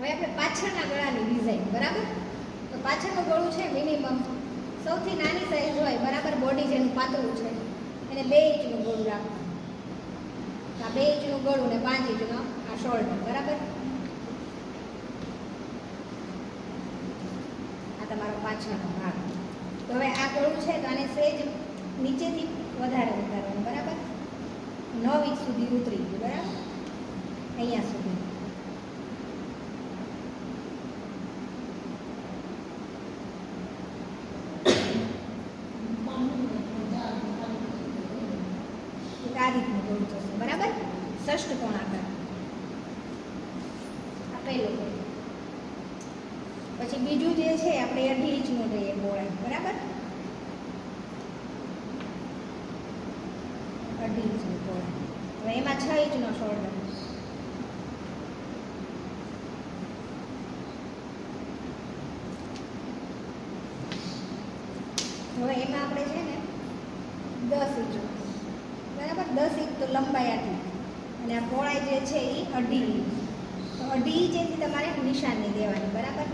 હવે આપણે પાછળના ગળાની ડિઝાઇન બરાબર? તો પાછળનું ગળું છે મિનિમમ સૌથી નાની સાઈઝ હોય, બરાબર બોડી જેનું પાતળું છે. એને બે ઇંચનું ગળું રાખવાનું. આ બે ઇંચનું ગળું ને પાંચ ઇંચનો આ શોલ્ડર બરાબર? આ તમારો પાછળનો ભાગ. તો હવે આ ગળું છે, તો આને સેજ નીચેથી વધારે ઉતારવાનું, બરાબર? નવ ઇંચ સુધી ઉતરી ગયું, બરાબર? અહીંયા સુધી એક આ રીતનું ગળું થશે બરાબર ષષ્ઠકોણ આકાર આ પહેલું ગળું. પછી બીજું જે છે, આપણે અઢી ઇંચનું લઈએ પહોળાઈ બરાબર? અઢી ઇંચની પહોળાઈ હવે એમાં છ ઇંચનો શોલ્ડર હવે એમાં આપણે છે ને, દસ ઇંચ. બરાબર? દસ ઇંચ તો લંબાઈ આટલી. અને આ પહોળાઈ જે છે એ અઢી તો અઢી જેથી તમારે નિશાની દેવાની, બરાબર?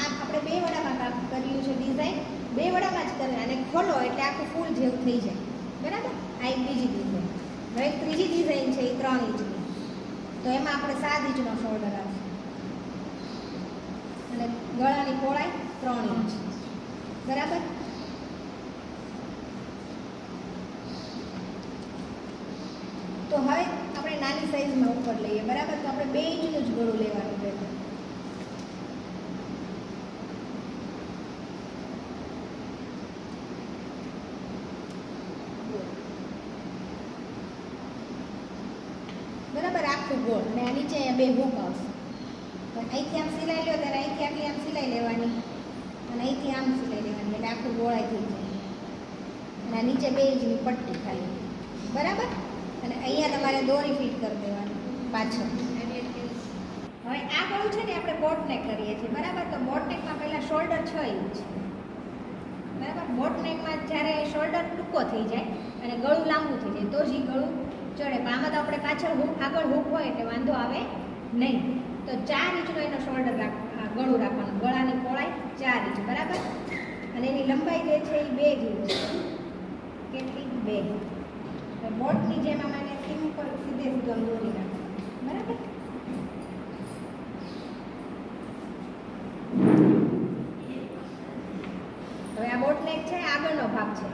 આપણે બે વડામાં કર્યું છે ડિઝાઇન. બે વડામાં જ કરે અને ખોલો એટલે આખું ફૂલ જેવું થઈ જાય. બરાબર? આ એક બીજી ડિઝાઇન. હવે ત્રીજી ડિઝાઇન છે એ ત્રણ ઇંચની. તો એમાં આપણે સાત ઇંચનો શોલ્ડર આવશે. અને ગળાની પહોળાઈ ત્રણ ઇંચ. બરાબર? તો હવે આપણે નાની સાઈઝમાં ઉપર લઈએ, બરાબર? તો આપણે બે ઇંચનું જ ગળું લેવાનું રહેશે બરાબર? આખું ગોળ. અને આ નીચે બે હુક આવશે. અહીંથી આમ સિલાઈ લો, ત્યારે અહીંથી આટલી આમ સિલાઈ લેવાની. અને અહીંથી આમ સિલાઈ લેવાની એટલે આખું ગોળાઈ થઈ જાય. અને નીચે બે ઇંચની પટ્ટી ખાલી. બરાબર? અને અહીંયા તમારે દોરી ફિટ કરી દેવાની, પાછળ. હવે આ ગળું છે ને આપણે બોટનેક કરીએ છીએ. બરાબર? તો બોટનેકમાં પહેલાં શોલ્ડર છ ઇંચ. બરાબર? બોટનેકમાં જ્યારે શોલ્ડર ટૂંકો થઈ જાય અને ગળું લાંબુ થઈ જાય, તો જ ગળું ચડે. પણ આમાં તો આપણે પાછળ હુક આગળ હુક હોય એટલે વાંધો આવે નહીં. તો ચાર ઇંચનો એનો શોલ્ડર રાખ ગળું રાખવાનું. ગળાની પહોળાઈ ચાર ઇંચ, બરાબર? અને એની લંબાઈ જે છે એ બે જ કેટલી? બે. બોટની જેમ આમાં એને સિમ્પલ સીધે સીધો દોરી નાખવાનું. બરાબર? હવે આ બોટ નેક છે આગળનો ભાગ છે.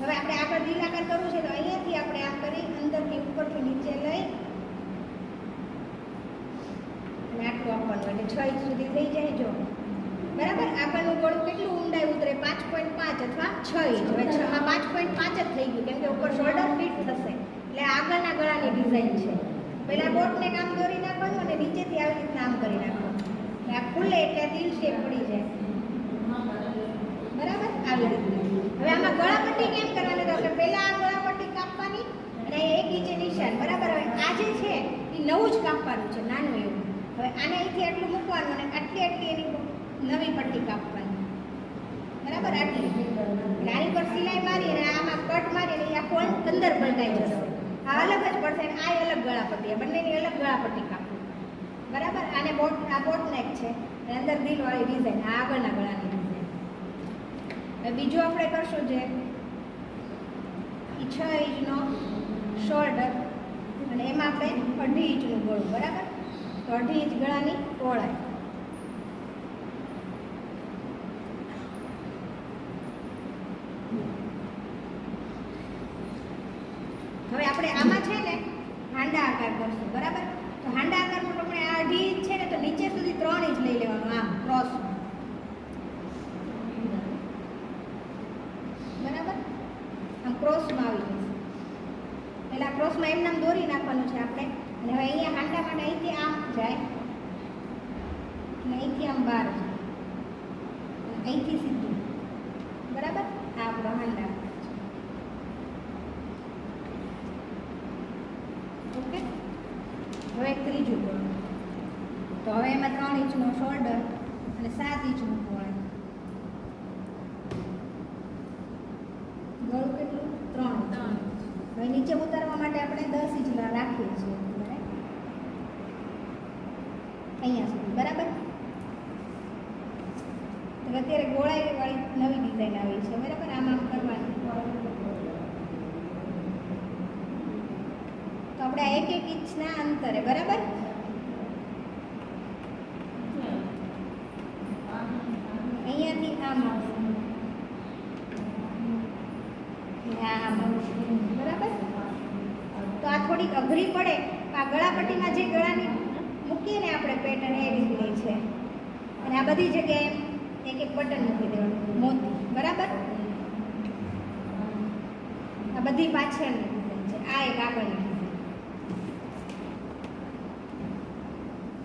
હવે આપણે આગળ દિલ કરવું છે, તો અહીંયાથી આપણે આમ કરી અંદરથી ઉપરથી નીચે લઈ અને આટલું આપવાનું એટલે છ ઇંચ સુધી થઈ જાય જો. બરાબર? આગળનું ગળું કેટલું ઊંડાઈ ઉતરે? પાંચ પોઈન્ટ પાંચ અથવા છ ઇંચ. હવે છમાં પાંચ પોઈન્ટ પાંચ જ થઈ ગયું, કેમ કે ઉપર શોલ્ડર ફિટ થશે. એટલે આગળના ગળાની ડિઝાઇન છે. પહેલાં બોટને કામ દોરી નાખવાનું અને નીચેથી આવી રીતના આમ કરી નાખવાનું. આ ખુલ્લે એટલે દિલ શેપ પડી જાય. બરાબર? આવી રીતે. હવે આમાં ગળાપટ્ટી કેમ કરવાની? તો આપણે પહેલાં આ ગળાપટ્ટી કાપવાની અને એક ઇંચે નિશાન. બરાબર? હવે આ જે છે, એ નવું જ કાપવાનું છે, નાનું એવું. હવે આને અહીંથી એટલું મૂકવાનું અને આટલી આટલી એની નવી પટ્ટી કાપવાની. બરાબર? આટલી. એટલે પર સિલાઈ મારી અને આમાં કટ મારી અને આ કોણ? અંદર પલટાઈ જશે. આ અલગ જ પડશે અને આ અલગ ગળાપટ્ટી. બંનેની અલગ ગળાપટ્ટી કાપવી બરાબર? આને બોટ, આ બોટ નેક છે. અને અંદર દિલવાળી ડિઝાઇન આ આગળના ગળાની ડિઝાઇન બીજું આપણે કરશું જે ઈ છ ઇંચનો શોલ્ડર અને એમાં આપણે અઢી ઇંચનું ગળું. બરાબર? અઢી ઇંચ ગળાની પહોળાઈ. હવે આપણે આમાં છે ને હાંડા આકાર કરશું, બરાબર? તો હાંડા આકારમાં આપણે આ અઢી ઇંચ છે ને, તો નીચે સુધી ત્રણ ઇંચ લઈ લેવાનું, આમ ક્રોસ બરાબર? આમ ક્રોસમાં આવી જશે. પહેલાં ક્રોસમાં એમ નામ દોરી નાખવાનું છે આપણે. અને હવે અહીંયા હાંડા માટે અહીંથી આમ જાય. અને અહીંથી આમ બાર અહીંથી સીધું. બરાબર? આ આપણો હાંડા ઓકે? હવે ત્રીજું ગોળ તો હવે એમાં ત્રણ ઇંચનો શોલ્ડર અને સાત ઇંચનું ગોળ ગળું કેટલું? ત્રણ. ત્રણ હવે નીચે ઉતારવા માટે આપણે દસ ઇંચના રાખીએ છીએ બરાબર? અહીંયા સુધી બરાબર તો અત્યારે ગોળાઈ વાળી નવી ડિઝાઇન આવી છે. બરાબર આમ આમ કરવાની. તો આપણે એક એક ઇંચના અંતરે, બરાબર? અહીંયાથી આમ આવશે. આમ બરાબર? તો આ થોડીક અઘરી પડે. આ ગળાપટ્ટીમાં જે ગળાની મૂકીએ ને આપણે પેટર્ન, એ રીતની છે. અને આ બધી જગ્યાએ એક એક બટન મૂકી દેવાનું. મોતી. બરાબર? આ બધી પાછળની છે. આ એક આગળની.